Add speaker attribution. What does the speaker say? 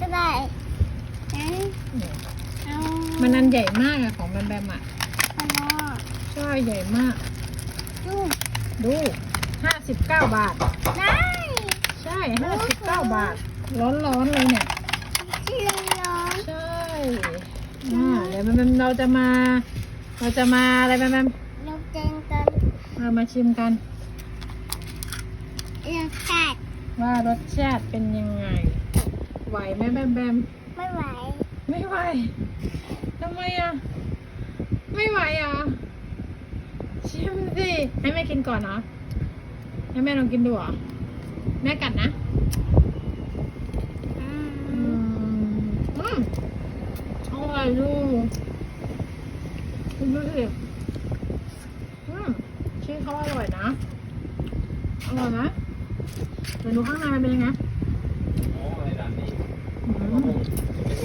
Speaker 1: ก็ได้งั้นเอา
Speaker 2: มันอันใหญ่มากอะของแบมแบมอะ
Speaker 1: ขนม
Speaker 2: ใช่ใหญ่มาก
Speaker 1: ดู
Speaker 2: ดูห้าสิบเก้าบาท
Speaker 1: ได้
Speaker 2: ใช่ห้าสิบเก้าบาท ร้อนๆเลยเนี่ย
Speaker 1: ที่ร้อน
Speaker 2: ใช่อ่าเดี๋ยวแบมแบมเราจะมา เราจะมาอะไรแบมแบม
Speaker 1: เราเจนกัน
Speaker 2: เรามาชิมกัน
Speaker 1: เรื่องแคท
Speaker 2: ว่ารสชาติเป็นยังไง ไหวไหมแบมแบม
Speaker 1: ไม่ไหว
Speaker 2: ไม่ไหวทำไมอะ ไม่ไหวเหรอะชิมสิให้แม่กินก่อนเนาะให้แม่ลองกินดูเหรอแม่กัดนะ
Speaker 1: อื
Speaker 2: อื
Speaker 1: ม
Speaker 2: มอืมอร่อยดูคุณดูสิอืมชีสเขาอร่อยนะอร่อยนะเดี๋ยวดูข้างในมันเป็นยังไง
Speaker 3: อ๋อ